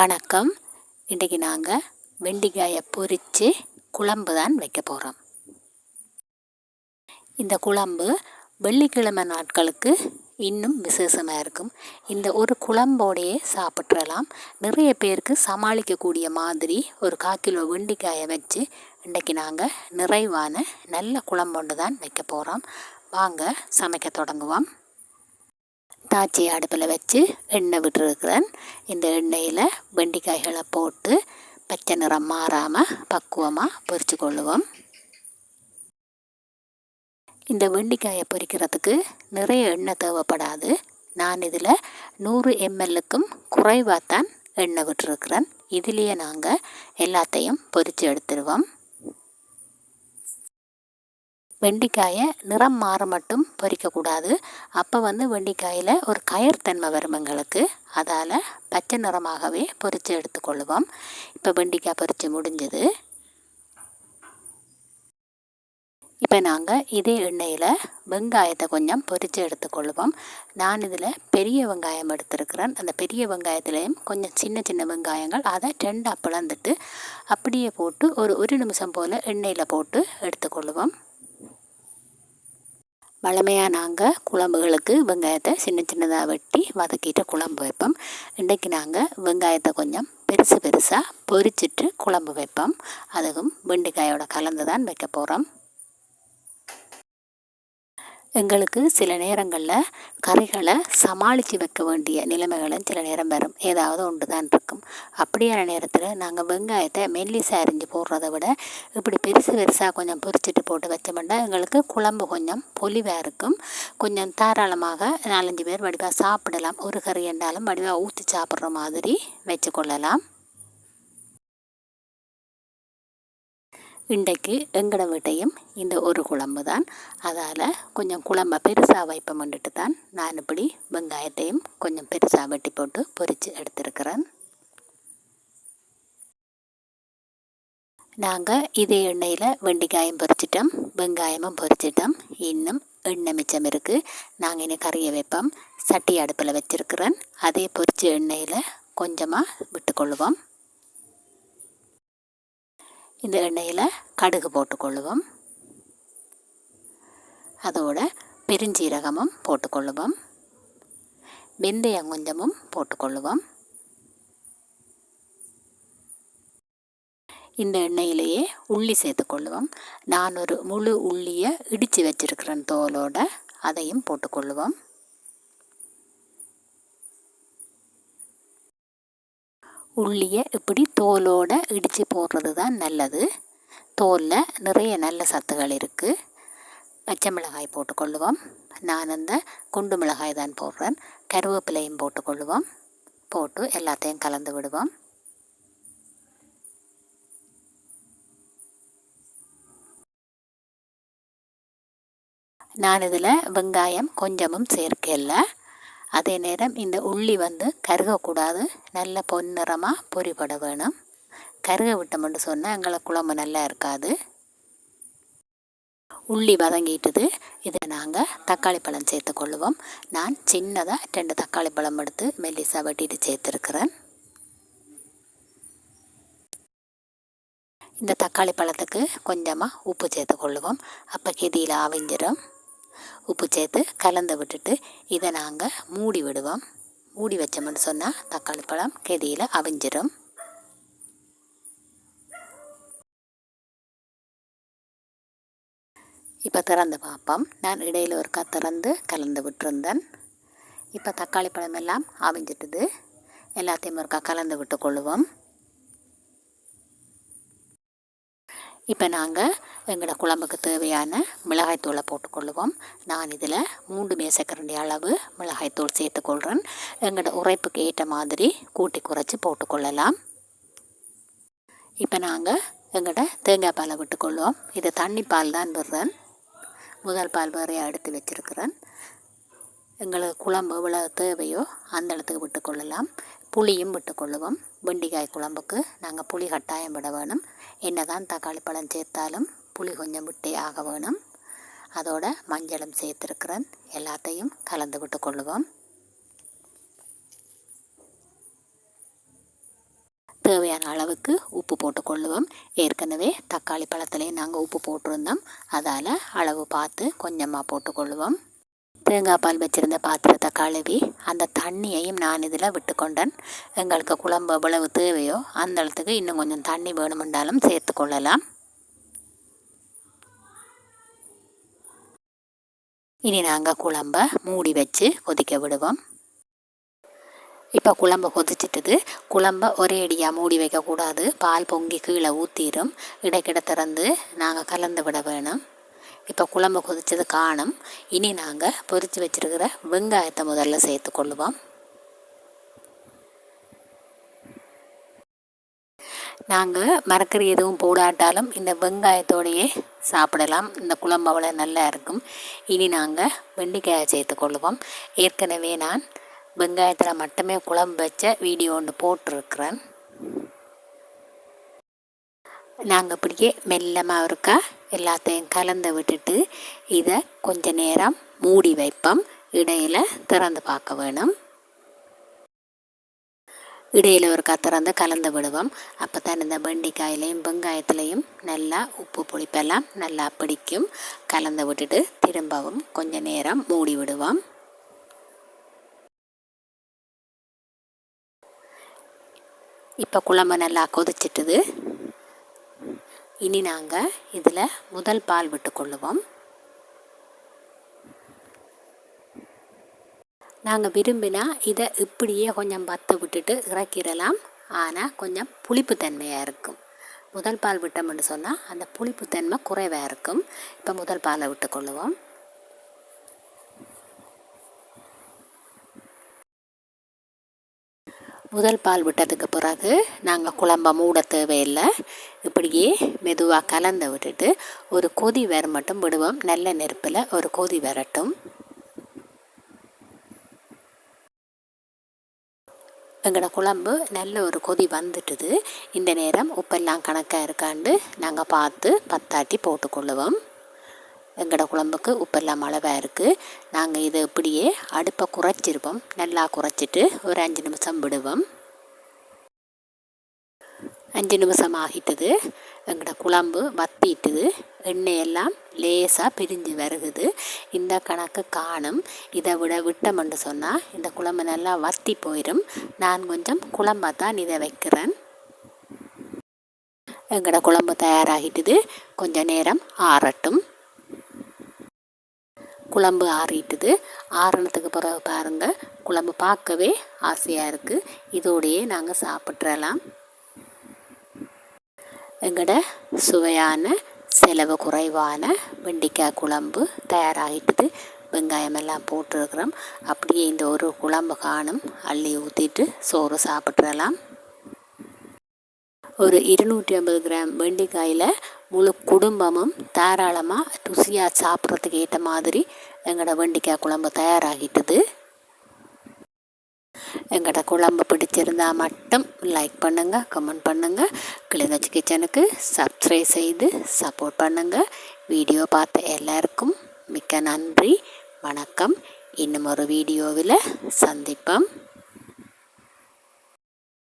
வணக்கம். இன்றைக்கி நாங்கள் வெண்டிக்காயை பொரித்து குழம்பு தான் வைக்க போகிறோம் இந்த குழம்பு வெள்ளிக்கிழமை நாட்களுக்கு இன்னும் விசேஷமாக இருக்கும். இந்த ஒரு குழம்போடையே சாப்பிட்றலாம் நிறைய பேருக்கு சமாளிக்கக்கூடிய மாதிரி ஒரு கால் கிலோ வெண்டிக்காயை வச்சு இன்றைக்கி நாங்கள் நிறைவான நல்ல குழம்பொண்டு தான் வைக்க போகிறோம் வாங்க சமைக்க தொடங்குவோம். தாச்சி அடுப்பில் வச்சு எண்ணெய் விட்டுருக்குறேன். இந்த எண்ணெயில் வெண்டிக்காய்களை போட்டு பச்சை நிறம் மாறாமல் பக்குவமாக பொரித்து கொள்ளுவோம். இந்த வெண்டிக்காயை பொரிக்கிறதுக்கு நிறைய எண்ணெய் தேவைப்படாது. நான் இதில் நூறு எம்எல்லுக்கும் குறைவாக தான் எண்ணெய் விட்டுருக்குறேன். இதுலேயே நாங்கள் எல்லாத்தையும் பொரித்து எடுத்துருவோம். வெண்டிக்காயை நிறம் மாற மட்டும் பொரிக்கக்கூடாது. அப்போ வந்து வெண்டிக்காயில் ஒரு கயர்த்தன்மை வரும் எங்களுக்கு. அதால் பச்சை நிறமாகவே பொரித்து எடுத்துக்கொள்வோம். இப்போ வெண்டிக்காய் பொரித்து முடிஞ்சது. இப்போ நாங்கள் இதே எண்ணெயில் வெங்காயத்தை கொஞ்சம் பொரித்து எடுத்துக்கொள்வோம். நான் இதில் பெரிய வெங்காயம் எடுத்திருக்கிறேன். அந்த பெரிய வெங்காயத்துலேயும் கொஞ்சம் சின்ன சின்ன வெங்காயங்கள் அதை ரெண்டாக பிளந்துட்டு அப்படியே போட்டு ஒரு ஒரு நிமிஷம் போல் எண்ணெயில் போட்டு எடுத்துக்கொள்வோம். வளமையாக நாங்கள் குழம்புகளுக்கு வெங்காயத்தை சின்ன சின்னதாக வெட்டி வதக்கிட்டு குழம்பு வைப்போம். இன்றைக்கு நாங்கள் வெங்காயத்தை கொஞ்சம் பெருசு பெருசாக பொரிச்சிட்டு குழம்பு வைப்போம். அதுவும் வெண்டிக்காயோட கலந்து தான் வைக்க போகிறோம் எங்களுக்கு சில நேரங்களில் கறிகளை சமாளித்து வைக்க வேண்டிய நிலைமைகளும் சில நேரம் வரும். ஏதாவது ஒன்று தான் இருக்கும். அப்படியான நேரத்தில் நாங்கள் வெங்காயத்தை மெல்லிசாக அரிஞ்சு போடுறத விட இப்படி பெருசு பெருசாக கொஞ்சம் பொரிச்சிட்டு போட்டு வச்சோம்னா எங்களுக்கு குழம்பு கொஞ்சம் பொலிவாக இருக்கும். கொஞ்சம் தாராளமாக நாலஞ்சு பேர் வடிவாக சாப்பிடலாம். ஒரு கறி என்றாலும் வடிவாக ஊற்றி சாப்பிட்ற மாதிரி வச்சுக்கொள்ளலாம். இன்றைக்கு எங்கட வீட்டையும் இந்த ஒரு குழம்பு தான் அதால் கொஞ்சம் குழம்ப பெருசாக வைப்போம்ன்ட்டு தான் நான் இப்படி வெங்காயத்தையும் கொஞ்சம் பெருசாக வெட்டி போட்டு பொரித்து எடுத்திருக்கிறேன். நாங்கள் இதே எண்ணெயில் வெண்டிக்காயம் பொரிச்சிட்டோம் வெங்காயமும் பொரிச்சிட்டோம். இன்னும் எண்ணெய் மிச்சம் இருக்குது நாங்கள் இனி கறியை வைப்போம். சட்டி அடுப்பில் வச்சுருக்கிறேன். அதே பொரிச்ச எண்ணெயில் கொஞ்சமாக விட்டுக்கொள்ளுவோம் இந்த எண்ணெயில் கடுகு போட்டுக்கொள்ளுவோம். அதோட பெருஞ்சீரகமும் போட்டுக்கொள்ளுவோம். வெந்தயம் கொஞ்சமும் போட்டுக்கொள்ளுவோம். இந்த எண்ணெயிலேயே உள்ளி சேர்த்துக்கொள்ளுவோம். நான் ஒரு முழு உள்ளியை இடித்து வச்சுருக்கிறேன் தோலோட அதையும் போட்டுக்கொள்ளுவோம். உள்ளியை இப்படி தோலோடு இடித்து போடுறது தான் நல்லது. தோலில் நிறைய நல்ல சத்துகள் இருக்குது பச்சை மிளகாய் போட்டுக்கொள்ளுவோம் நான் அந்த குண்டு மிளகாய் தான் போடுறேன். கருவேப்பிலையும் போட்டுக்கொள்ளுவோம் போட்டு எல்லாத்தையும் கலந்து விடுவோம். நான் இதில் வெங்காயம் கொஞ்சமும் சேர்க்கல. அதே நேரம் இந்த உள்ளி வந்து கருகக்கூடாது. நல்ல பொன்னிறமாக பொறிப்பட வேணும். கருக விட்டோம்னு சொன்னால் எங்களை குழம்பு நல்லா இருக்காது. உள்ளி வதங்கிட்டுது. இதை நாங்கள் தக்காளி பழம் சேர்த்துக்கொள்ளுவோம் நான் சின்னதாக ரெண்டு தக்காளி பழம் எடுத்து மெல்லிசாக வெட்டிட்டு சேர்த்துருக்குறேன். இந்த தக்காளி பழத்துக்கு கொஞ்சமாக உப்பு சேர்த்துக்கொள்ளுவோம் அப்போ கெதியில் அவிஞ்சிடும் உப்பு சேர்த்து கலந்து விட்டுட்டு இதை நாங்கள் மூடி விடுவோம். மூடி வச்சோம்னு சொன்னால் தக்காளி பழம் கெதியில் அவிஞ்சிடும் இப்போ திறந்து பார்ப்போம். நான் இடையில் ஒருக்கா திறந்து கலந்து விட்டுருந்தேன். இப்போ தக்காளி பழம் எல்லாம் அவிஞ்சிட்டுது. எல்லாத்தையும் ஒருக்கா கலந்து விட்டு கொள்ளுவோம். இப்போ நாங்கள் எங்களோட குழம்புக்கு தேவையான மிளகாய்த்தூளை போட்டுக்கொள்ளுவோம். நான் இதில் மூன்று மேசக்கரண்டி அளவு மிளகாய்த்தூள் சேர்த்துக்கொள்கிறேன். எங்களோட உரைப்புக்கு ஏற்ற மாதிரி கூட்டி குறைச்சி போட்டுக்கொள்ளலாம். இப்போ நாங்கள் எங்களோட தேங்காய் பாலை விட்டுக்கொள்வோம். இது தண்ணி பால் தான் விடுறேன். முதல் பால் வேறையாக எடுத்து வச்சுருக்கிறேன். எங்களுக்கு குழம்பு எவ்வளோ தேவையோ அந்த இடத்துக்கு விட்டுக்கொள்ளலாம். புளியும் விட்டுக்கொள்ளுவோம். வெண்டிக்காய் குழம்புக்கு நாங்கள் புளி கட்டாயம் விட வேணும். என்ன தான் தக்காளி பழம் சேர்த்தாலும் புளி கொஞ்சம் விட்டே ஆக வேணும். அதோட மஞ்சளும் சேர்த்துருக்கிறேன். எல்லாத்தையும் கலந்து விட்டு கொள்ளுவோம். தேவையான அளவுக்கு உப்பு போட்டுக்கொள்ளுவோம் ஏற்கனவே தக்காளி பழத்துலேயும் நாங்கள் உப்பு போட்டிருந்தோம். அதால் அளவு பார்த்து கொஞ்சமாக போட்டுக்கொள்ளுவோம் தேங்காய் பால் வச்சுருந்த பாத்திரத்தை கழுவி அந்த தண்ணியையும் நான் இதில் விட்டுக்கொண்டேன். எங்களுக்கு குழம்பு எவ்வளவு தேவையோ அந்த இடத்துக்கு இன்னும் கொஞ்சம் தண்ணி வேணுமென்றாலும் சேர்த்து கொள்ளலாம். இனி நாங்கள் குழம்ப மூடி வச்சு கொதிக்க விடுவோம். இப்போ குழம்பு கொதிச்சிட்டது. குழம்ப ஒரே அடியாக மூடி வைக்கக்கூடாது. பால் பொங்கி கீழே ஊற்றிடும் இடைக்கிட திறந்து நாங்கள் கலந்து விட வேணும். இப்போ குழம்பு கொதித்தது காணும். இனி நாங்கள் பொரித்து வச்சுருக்கிற வெங்காயத்தை முதல்ல சேர்த்துக்கொள்ளுவோம் நாங்கள் மரக்கறி எதுவும் போடாட்டாலும் இந்த வெங்காயத்தோடையே சாப்பிடலாம். இந்த குழம்பு அவ்வளோ நல்லா இருக்கும். இனி நாங்கள் வெண்டைக்காயை சேர்த்து கொள்ளுவோம். ஏற்கனவே நான் வெங்காயத்தில் மட்டுமே குழம்பு வச்ச வீடியோ ஒன்று போட்டிருக்கிறேன். நாங்கள் அப்படியே மெல்லமாக இருக்கா எல்லாத்தையும் கலந்து விட்டுட்டு இதை கொஞ்ச நேரம் மூடி வைப்போம். இடையில் திறந்து பார்க்க வேணும். இடையில் ஒரு கத்திறந்து கலந்து விடுவோம். அப்போ தான் இந்த வெண்டிக்காயிலையும் வெங்காயத்துலேயும் நல்லா உப்பு புளிப்பெல்லாம் நல்லா பிடிக்கும். கலந்து விட்டுட்டு திரும்பவும் கொஞ்ச நேரம் மூடி விடுவோம். இப்போ குழம்பு நல்லா கொதிச்சிட்டுது. இனி நாங்கள் இதில் முதல் பால் விட்டுக்கொள்ளுவோம் நாங்கள் விரும்பினா இதை இப்படியே கொஞ்சம் பற்ற விட்டுட்டு இறக்கிடலாம். ஆனால் கொஞ்சம் புளிப்பு தன்மையாக இருக்கும். முதல் பால் விட்டோம்னு சொன்னால் அந்த புளிப்பு தன்மை குறைவாக இருக்கும். இப்போ முதல் பாலை விட்டுக்கொள்ளுவோம் முதல் பால் விட்டதுக்கு பிறகு நாங்கள் குழம்ப மூட தேவையில்லை. இப்படியே மெதுவாக கலந்து விட்டுட்டு ஒரு கொதி வேற மட்டும் விடுவோம். நல்ல நெருப்பில் ஒரு கொதி வரட்டும். எங்களோட குழம்பு நல்ல ஒரு கொதி வந்துட்டுது. இந்த நேரம் உப்பெல்லாம் கணக்காக இருக்காண்டு நாங்கள் பார்த்து பத்தாட்டி போட்டுக்கொள்ளுவோம். எங்களோட குழம்புக்கு உப்பெல்லாம் அளவாக இருக்குது நாங்கள் இதை இப்படியே அடுப்பை குறைச்சிருப்போம். நல்லா குறைச்சிட்டு ஒரு அஞ்சு நிமிஷம் விடுவோம். அஞ்சு நிமிஷம் ஆகிட்டது. எங்களோட குழம்பு வத்திட்டுது. எண்ணெயெல்லாம் லேசாக பிரிஞ்சு வருகுது. இந்த கணக்கு காணும். இதை விட விட்டமென்று சொன்னால் இந்த குழம்பு நல்லா வத்தி போயிடும் நான் கொஞ்சம் குழம்பாக தான் இதை வைக்கிறேன். எங்களோட குழம்பு தயாராகிட்டுது. கொஞ்சம் நேரம் ஆறட்டும். குழம்பு ஆறிட்டுது. ஆறினத்துக்கு பிறகு பாருங்கள் குழம்பு பார்க்கவே ஆசையாக இருக்குது இதோடையே நாங்கள் சாப்பிட்றலாம் எங்களோட சுவையான செலவு குறைவான வெண்டிக்காய் குழம்பு தயாராகிட்டுது. வெங்காயம் எல்லாம் போட்டிருக்கிறோம். அப்படியே இந்த ஒரு குழம்பு காணும். அள்ளி ஊற்றிட்டு சோறு சாப்பிட்றலாம் ஒரு இருநூற்றி ஐம்பது கிராம் வெண்டிக்காயில் முழு குடும்பமும் தாராளமாக ருசியாக சாப்பிட்றதுக்கு ஏற்ற மாதிரி எங்களோட வெண்டிக்காய் குழம்பு தயாராகிட்டுது. எங்களோட குழம்பு பிடிச்சிருந்தா மட்டும் லைக் பண்ணுங்கள் கமெண்ட் பண்ணுங்கள் கிளிநொச்சி கிச்சனுக்கு சப்ஸ்கிரைப் செய்து சப்போர்ட் பண்ணுங்கள் வீடியோ பார்த்த எல்லாருக்கும் மிக்க நன்றி வணக்கம். இன்னும் ஒரு வீடியோவில் சந்திப்போம்.